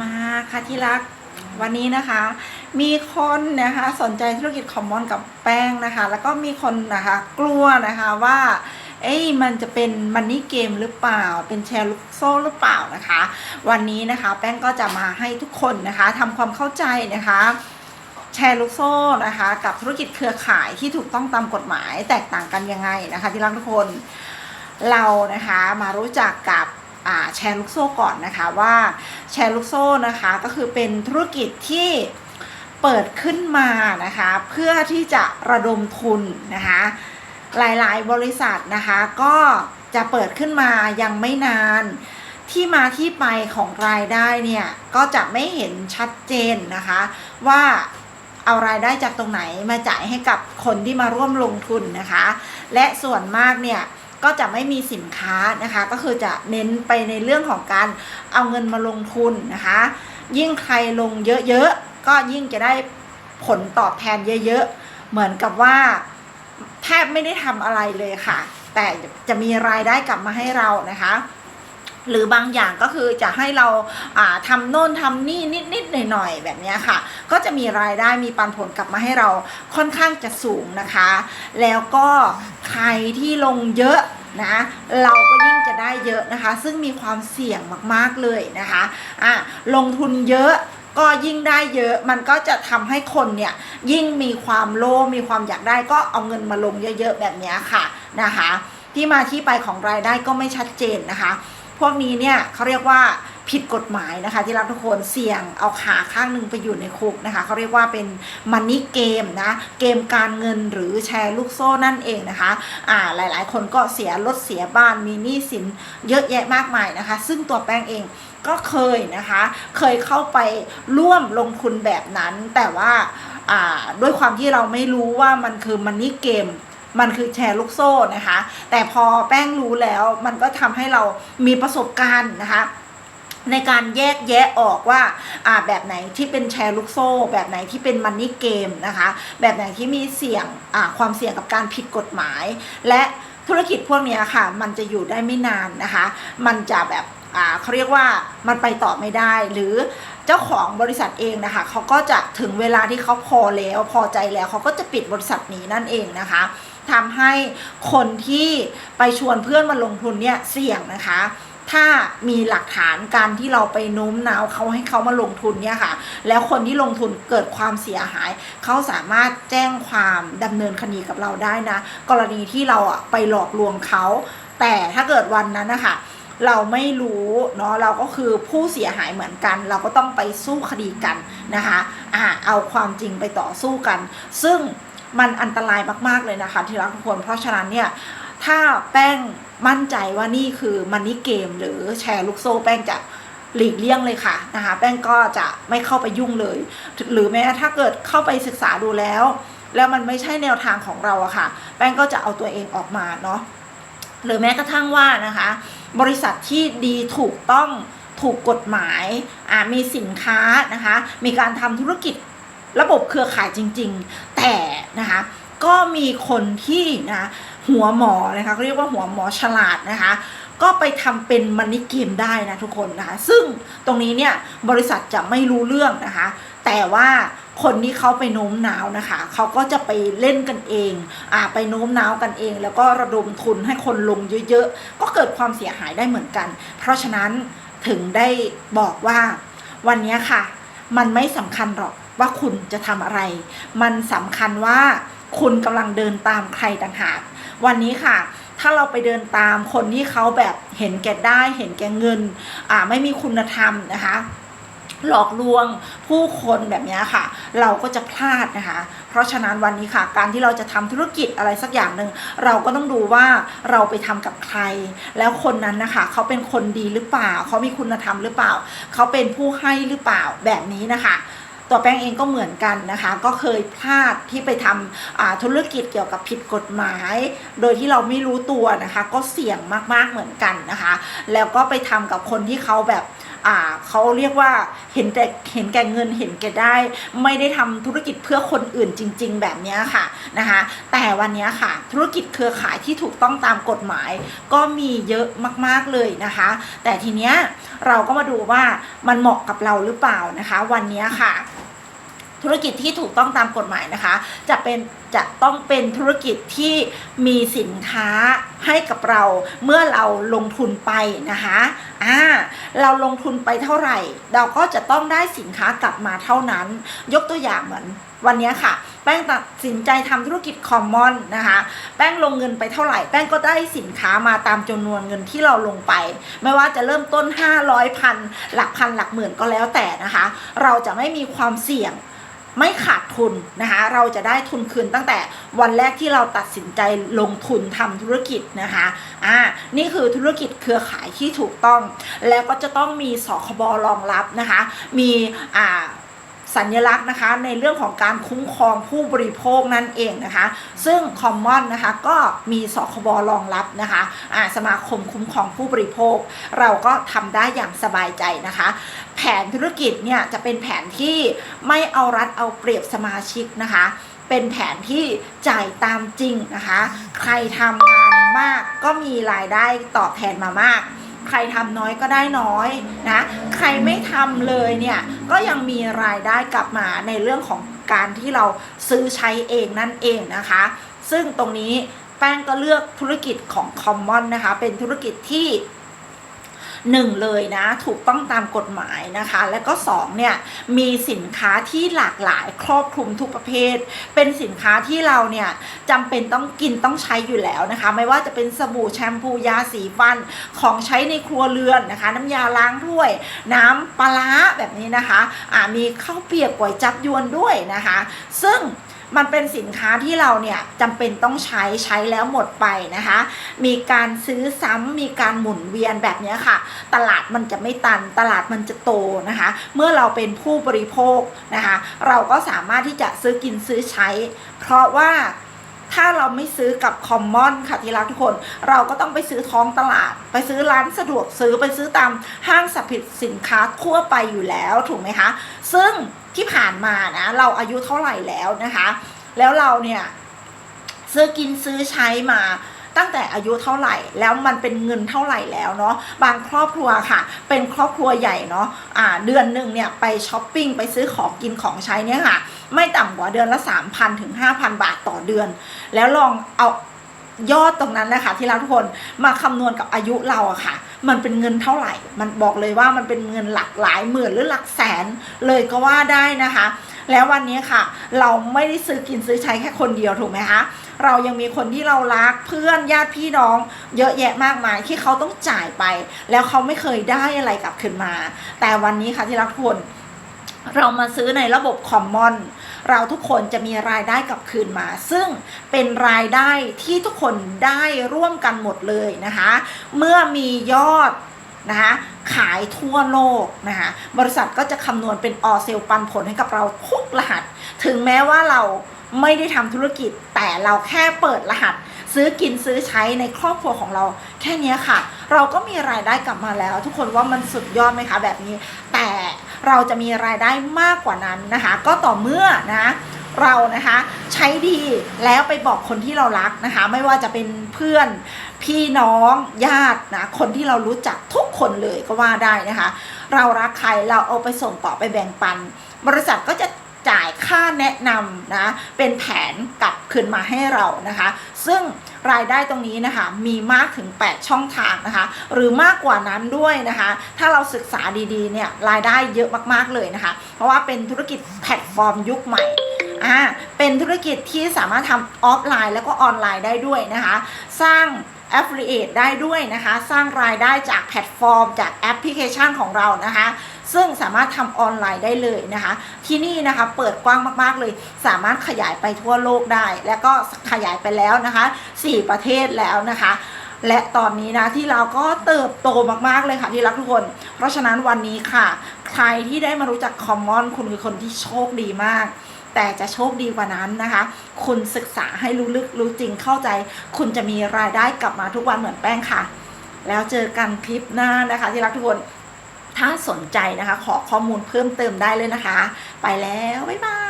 มาค่ะที่รักวันนี้นะคะ มีคนนะคะสนใจธุรกิจคอมมอนกับแป้งนะคะ แล้วก็มีคนนะคะกลัวนะคะว่าเอ้ยมันจะเป็นมันนี่เกมหรือเปล่า เป็นแชร์ลูกโซ่หรือเปล่านะคะ วันนี้นะคะแป้งก็จะมาให้ทุกคนนะคะทำความเข้าใจนะคะแชร์ลูกโซ่นะคะ กับธุรกิจเครือข่ายที่ถูกต้องตามกฎหมายแตกต่างกันยังไงนะคะ ที่รักทุกคนเรานะคะมารู้จักกับ แชร์ลูกโซ่ก่อนนะคะว่าแชร์ลูกโซ่นะคะก็คือเป็นธุรกิจที่เปิดขึ้นมานะคะเพื่อที่จะระดมทุนนะคะหลายๆ บริษัทนะคะก็จะเปิดขึ้นมายังไม่นานที่มาที่ไปของรายได้เนี่ยก็จะไม่เห็นชัดเจนนะคะว่าเอารายได้จากตรงไหนมาจ่ายให้กับคนที่มาร่วมลงทุนนะคะ และส่วนมากเนี่ย ก็จะไม่มีสินค้านะคะ ก็คือจะเน้นไปในเรื่องของการเอาเงินมาลงทุนนะคะ ยิ่งใครลงเยอะๆ ก็ยิ่งจะได้ผลตอบแทนเยอะๆ เหมือนกับว่าแทบไม่ได้ทำอะไรเลยค่ะ แต่จะมีรายได้กลับมาให้เรานะคะ หรือบางอย่างก็คือจะให้เราทำโน่นทำนี่นิดๆหน่อยๆแบบนี้ค่ะ ก็จะมีรายได้มีปันผลกลับมาให้เราค่อนข้างจะสูงนะคะ แล้วก็ใครที่ลงเยอะนะเราก็ยิ่งจะได้เยอะนะคะ ซึ่งมีความเสี่ยงมากๆเลยนะคะอะลงทุนเยอะก็ยิ่งได้เยอะมันก็จะทำให้คนเนี่ยยิ่งมีความโลภมีความอยากได้ก็เอาเงินมาลงเยอะๆแบบนี้ค่ะนะคะ ที่มาที่ไปของรายได้ก็ไม่ชัดเจนนะคะ พวกนี้เนี่ยเขาเรียกว่าผิดกฎหมายนะคะที่รักทุกคนเสี่ยงเอาขาข้างหนึ่งไปอยู่ในคุกนะคะเขาเรียกว่าเป็นมันนี่เกมนะเกมการเงินหรือแชร์ลูกโซ่นั่นเองนะคะอ่าหลายๆ คนก็เสียรถเสียบ้านมีหนี้สินเยอะแยะมากมายนะคะ ซึ่งตัวแป้งเองก็เคยนะคะ เคยเข้าไปร่วมลงทุนแบบนั้น แต่ว่าอ่าด้วยความที่เราไม่รู้ว่ามันคือมันนี่เกม มันคือแชร์ลูกโซ่นะคะ แต่พอแป้งรู้แล้วมันก็ทำให้เรามีประสบการณ์นะคะในการแยกแยะออกว่าอ่าแบบไหนที่เป็นแชร์ลูกโซ่ แบบไหนที่เป็นมันนี่เกมนะคะ แบบไหนที่มีเสี่ยงอ่าความเสี่ยงกับการผิดกฎหมาย และธุรกิจพวกนี้ค่ะ มันจะอยู่ได้ไม่นานนะคะ มันจะแบบอ่าเขาเรียกว่ามันไปต่อไม่ได้ หรือเจ้าของบริษัทเองนะคะเขาก็จะถึงเวลาที่เขาพอแล้วพอใจแล้วเขาก็จะปิดบริษัทนี้นั่นเองนะคะ ทำให้คนที่ไปชวนเพื่อนมาลงทุนเนี่ยเสี่ยงนะคะถ้ามีหลักฐานการที่เราไปโน้มน้าวเขาให้เขามาลงทุนเนี่ยค่ะ แล้วคนที่ลงทุนเกิดความเสียหาย เขาสามารถแจ้งความดำเนินคดีกับเราได้นะ กรณีที่เราอะไปหลอกลวงเขา แต่ถ้าเกิดวันนั้นนะคะเราไม่รู้เนาะเราก็คือผู้เสียหายเหมือนกัน เราก็ต้องไปสู้คดีกันนะคะอ่าเอาความจริงไปต่อสู้กัน ซึ่ง มันอันตรายมากๆเลยนะคะที่รักทุกคนเพราะฉะนั้นเนี่ยถ้าแป้งมั่นใจว่านี่คือมันนี่เกมหรือแชร์ลูกโซ่แป้งจะหลีกเลี่ยงเลยค่ะนะคะแป้งก็จะไม่เข้าไปยุ่งเลย หรือแม้ถ้าเกิดเข้าไปศึกษาดูแล้ว แล้วมันไม่ใช่แนวทางของเราอะค่ะ แป้งก็จะเอาตัวเองออกมาเนาะหรือแม้กระทั่งว่านะคะ บริษัทที่ดีถูกต้องถูกกฎหมายมีสินค้านะคะ มีการทำธุรกิจ ระบบเครือข่ายจริง ๆ แต่นะคะก็มีคนที่นะหัวหมอนะคะเขาเรียกว่าหัวหมอฉลาดนะคะก็ไปทำเป็นมันนี่เกมได้นะทุกคนนะคะซึ่งตรงนี้เนี่ยบริษัทจะไม่รู้เรื่องนะคะ แต่ว่าคนที่เขาไปโน้มน้าวนะคะเขาก็จะไปเล่นกันเองอ่าไปโน้มน้าวกันเอง แล้วก็ระดมทุนให้คนลงเยอะๆ ก็เกิดความเสียหายได้เหมือนกัน เพราะฉะนั้นถึงได้บอกว่าวันนี้ค่ะ มันไม่สำคัญหรอก ว่าคุณจะทำอะไร มันสำคัญว่าคุณกำลังเดินตามใครต่างหาก วันนี้ค่ะ ถ้าเราไปเดินตามคนที่เขาแบบเห็นแก่ได้ เห็นแก่เงิน อ่าไม่มีคุณธรรมนะคะหลอกลวงผู้คนแบบนี้ค่ะ เราก็จะพลาดนะคะ เพราะฉะนั้นวันนี้ค่ะ การที่เราจะทำธุรกิจอะไรสักอย่างหนึ่งเราก็ต้องดูว่าเราไปทำกับใคร แล้วคนนั้นนะคะเขาเป็นคนดีหรือเปล่า เขามีคุณธรรมหรือเปล่า เขาเป็นผู้ให้หรือเปล่าแบบนี้นะคะ ตัวแป้งเองก็เหมือนกันนะคะ ก็เคยพลาดที่ไปทำธุรกิจเกี่ยวกับผิดกฎหมาย โดยที่เราไม่รู้ตัวนะคะ ก็เสี่ยงมากๆเหมือนกันนะคะ แล้วก็ไปทำกับคนที่เขาแบบ อ่าเขาเรียกว่าเห็นแต่เห็นแก่เงินเห็นแก่ได้ ไม่ได้ทำธุรกิจเพื่อคนอื่นจริง ๆ แบบนี้ค่ะนะคะ แต่วันนี้ค่ะ ธุรกิจเครือข่ายที่ถูกต้องตามกฎหมาย ก็มีเยอะมากๆเลยนะคะ แต่ทีเนี้ยเราก็มาดูว่ามันเหมาะกับเราหรือเปล่านะคะ วันนี้ค่ะ ธุรกิจที่ถูกต้องตามกฎหมายนะคะ จะเป็นจะต้องเป็นธุรกิจที่มีสินค้าให้กับเราเมื่อเราลงทุนไปนะคะอ่าเราลงทุนไปเท่าไหร่ เราก็จะต้องได้สินค้ากลับมาเท่านั้น ยกตัวอย่างเหมือนวันนี้ค่ะ แป้งตัดสินใจทำธุรกิจคอมมอนนะคะ แป้งลงเงินไปเท่าไหร่ แป้งก็ได้สินค้ามาตามจำนวนเงินที่เราลงไป ไม่ว่าจะเริ่มต้น 500พันหลักพันหลักหมื่นก็แล้วแต่นะคะ เราจะไม่มีความเสี่ยง ไม่ขาดทุนนะคะ เราจะได้ทุนคืนตั้งแต่วันแรกที่เราตัดสินใจลงทุนทำธุรกิจนะคะอ่านี่คือธุรกิจเครือข่ายที่ถูกต้อง แล้วก็จะต้องมีสคบรองรับนะคะ มีอ่า สัญลักษณ์นะคะในเรื่องของการคุ้มครองผู้บริโภคนั่นเองนะคะ ซึ่งคอมมอนนะคะก็มีสคบรองรับนะคะอ่าสมาคมคุ้มครองผู้บริโภค เราก็ทำได้อย่างสบายใจนะคะ แผนธุรกิจเนี่ยจะเป็นแผนที่ไม่เอารัดเอาเปรียบสมาชิกนะคะ เป็นแผนที่จ่ายตามจริงนะคะ ใครทำงานมากก็มีรายได้ตอบแทนมามาก ใครทำน้อยก็ได้น้อยนะ ใครไม่ทำเลยเนี่ย ก็ยังมีรายได้กลับมาในเรื่องของการที่เราซื้อใช้เองนั่นเองนะคะ ซึ่งตรงนี้แป้งก็เลือกธุรกิจของคอมมอนนะคะ เป็นธุรกิจที่ หนึ่งเลยนะ ถูกต้องตามกฎหมายนะคะ และก็สองเนี่ยมีสินค้าที่หลากหลายครอบคลุมทุกประเภท เป็นสินค้าที่เราเนี่ยจำเป็นต้องกินต้องใช้อยู่แล้วนะคะ ไม่ว่าจะเป็นสบู่แชมพูยาสีฟันของใช้ในครัวเรือนนะคะ น้ำยาล้างถ้วย น้ำปลาแบบนี้นะคะอ่ามีข้าวเปียกก๋วยจับยวนด้วยนะคะ ซึ่ง มันเป็นสินค้าที่เราเนี่ยจำเป็นต้องใช้ใช้แล้วหมดไปนะคะ มีการซื้อซ้ำมีการหมุนเวียนแบบนี้ค่ะ ตลาดมันจะไม่ตันตลาดมันจะโตนะคะ เมื่อเราเป็นผู้บริโภคนะคะ เราก็สามารถที่จะซื้อกินซื้อใช้ เพราะว่าถ้าเราไม่ซื้อกับคอมมอนค่ะที่รักทุกคน เราก็ต้องไปซื้อท้องตลาด ไปซื้อร้านสะดวกซื้อไปซื้อตามห้างสรรพสินค้าทั่วไปอยู่แล้วถูกไหมคะ ซึ่ง ที่ผ่านมานะ เราอายุเท่าไหร่แล้วนะคะ แล้วเราเนี่ยซื้อกินซื้อใช้มาตั้งแต่อายุเท่าไหร่แล้วมันเป็นเงินเท่าไหร่แล้วเนาะบางครอบครัวค่ะ เป็นครอบครัวใหญ่เนาะอ่าเดือนหนึ่งเนี่ยไปช้อปปิ้งไปซื้อของกินของใช้เนี่ยค่ะ ไม่ต่ำกว่าเดือนละ 3,000ถึง5,000 บาทต่อเดือน แล้วลองเอายอดตรงนั้นนะคะที่เราทุกคนมาคำนวณกับอายุเราอะค่ะ มันเป็นเงินเท่าไหร่ มันบอกเลยว่ามันเป็นเงินหลักหลายหมื่นหรือหลักแสนเลยก็ว่าได้นะคะ แล้ววันนี้ค่ะ เราไม่ได้ซื้อกินซื้อใช้แค่คนเดียวถูกไหมคะเรายังมีคนที่เรารักเพื่อนญาติพี่น้อง เยอะแยะมากมายที่เขาต้องจ่ายไป แล้วเขาไม่เคยได้อะไรกลับคืนมา แต่วันนี้ค่ะที่รักทุกคนเรามาซื้อในระบบคอมมอน เราทุกคนจะมีรายได้กลับคืนมา ซึ่งเป็นรายได้ที่ทุกคนได้ร่วมกันหมดเลยนะคะ เมื่อมียอดนะคะขายทั่วโลกนะคะบริษัทก็จะคำนวณเป็นออเซลปันผลให้กับเราทุกรหัส ถึงแม้ว่าเราไม่ได้ทำธุรกิจแต่เราแค่เปิดรหัส ซื้อกินซื้อใช้ในครอบครัวของเรา แค่นี้ค่ะ เราก็มีรายได้กลับมาแล้ว ทุกคนว่ามันสุดยอดไหมคะแบบนี้ แต่ เราจะมีรายได้มากกว่านั้นนะคะ ก็ต่อเมื่อนะเรานะคะใช้ดีแล้วไปบอกคนที่เรารักนะคะ ไม่ว่าจะเป็นเพื่อนพี่น้องญาตินะคนที่เรารู้จักทุกคนเลยก็ว่าได้นะคะ เรารักใครเราเอาไปส่งต่อไปแบ่งปัน บริษัทก็จะจ่ายค่าแนะนำนะเป็นแผนกลับคืนมาให้เรานะคะ ซึ่ง รายได้ตรงนี้นะคะมีมากถึง 8 ช่องทางนะคะ หรือมากกว่านั้นด้วยนะคะ ถ้าเราศึกษาดีๆเนี่ยรายได้เยอะมากๆเลยนะคะ เพราะว่าเป็นธุรกิจแพลตฟอร์มยุคใหม่อ่าเป็นธุรกิจที่สามารถทำออฟไลน์แล้วก็ออนไลน์ได้ด้วยนะคะ สร้าง Affiliate ได้ด้วยนะคะ สร้างรายได้จากแพลตฟอร์ม จากแอปพลิเคชันของเรานะคะ ซึ่งสามารถทำออนไลน์ได้เลยนะคะ ที่นี่นะคะเปิดกว้างมากๆเลย สามารถขยายไปทั่วโลกได้ แล้วก็ขยายไปแล้วนะคะ 4 ประเทศแล้วนะคะและตอนนี้นะที่เราก็เติบโตมากๆเลยค่ะที่รักทุกคน เพราะฉะนั้นวันนี้ค่ะ ใครที่ได้มารู้จักคอมมอนคุณคือคนที่โชคดีมาก แต่จะโชคดีกว่านั้นนะคะ คุณศึกษาให้รู้ลึกรู้จริงเข้าใจ คุณจะมีรายได้กลับมาทุกวันเหมือนแป้งค่ะ แล้วเจอกันคลิปหน้านะคะที่รักทุกคน ถ้าสนใจนะคะ ขอข้อมูลเพิ่มเติมได้เลยนะคะ ไปแล้ว บ๊ายบาย